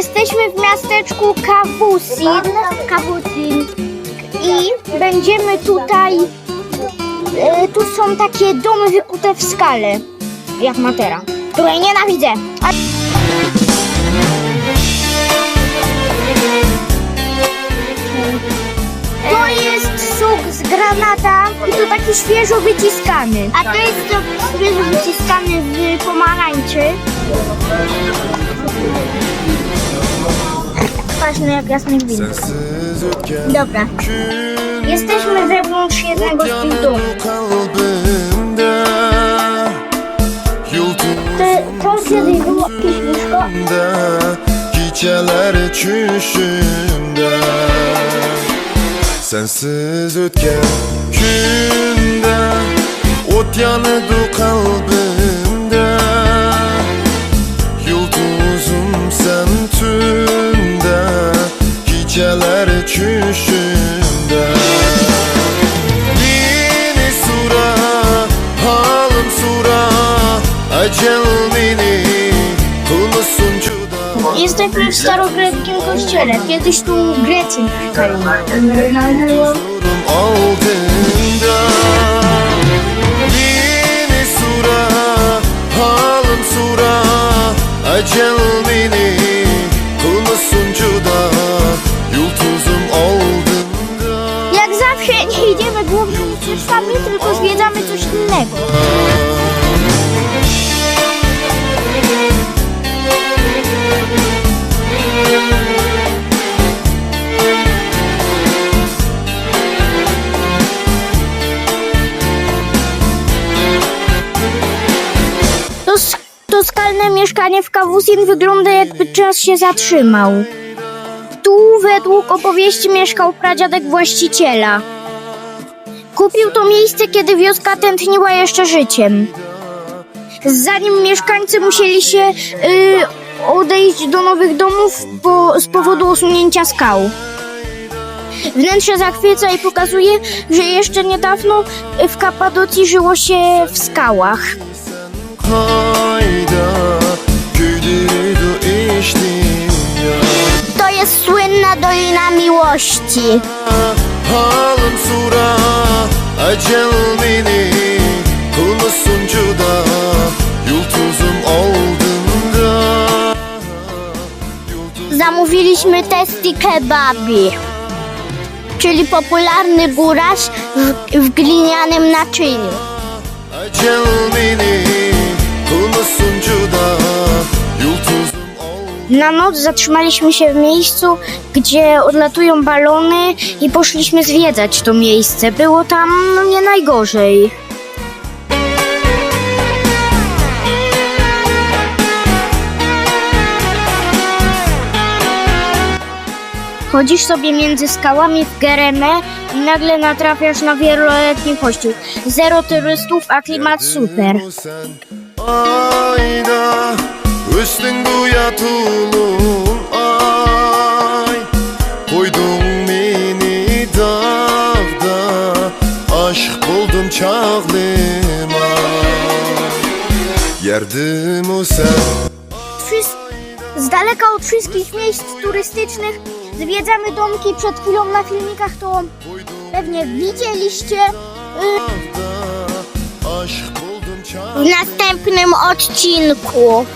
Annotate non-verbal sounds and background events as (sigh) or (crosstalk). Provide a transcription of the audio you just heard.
Jesteśmy w miasteczku Kawusin. Kawusin. I będziemy tutaj. E, tu są takie domy wykute w skale. Jak matera. Której nienawidzę. A... To jest sok z granata i to taki świeżo wyciskany. A to jest sok świeżo wyciskany w pomarańczy. Patrzmy jak jasny ötken Dobra. Jesteśmy wewnątrz jednego z tych Te, to kiedyś było jakieś łóżko. Geceler çüşümde Sensiz ötken günde Ot yanıdı kalbimde Jesteśmy w starogreckim kościele. Kiedyś tu Grecy mieszkali. Altında Beni sura, sura Jak zawsze nie (laughs) idziemy głównymi ścieżkami, tylko zwiedzamy coś innego. To skalne mieszkanie w Kawusin wygląda jakby czas się zatrzymał. Tu według opowieści mieszkał pradziadek właściciela. Kupił to miejsce, kiedy wioska tętniła jeszcze życiem. Zanim mieszkańcy musieli się y, odejść do nowych domów bo, z powodu usunięcia skał. Wnętrze zachwyca i pokazuje, że jeszcze niedawno w Kapadocji żyło się w skałach. To jest słynna Dolina Miłości. Sura Acel beni Yıldızım Zamówiliśmy testi kebabi, czyli popularny gulasz w, w glinianym naczyniu. Acel beni Na noc zatrzymaliśmy się w miejscu, gdzie odlatują balony i poszliśmy zwiedzać to miejsce. Było tam no, nie najgorzej. Chodzisz sobie między skałami w Gereme i nagle natrafiasz na wieloletni kościół. Zero turystów, a klimat super. Aşk buldum çağlıma Yerdim sen z daleka od wszystkich miejsc turystycznych zwiedzamy domki. Przed chwilą na filmikach to pewnie widzieliście. W następnym odcinku.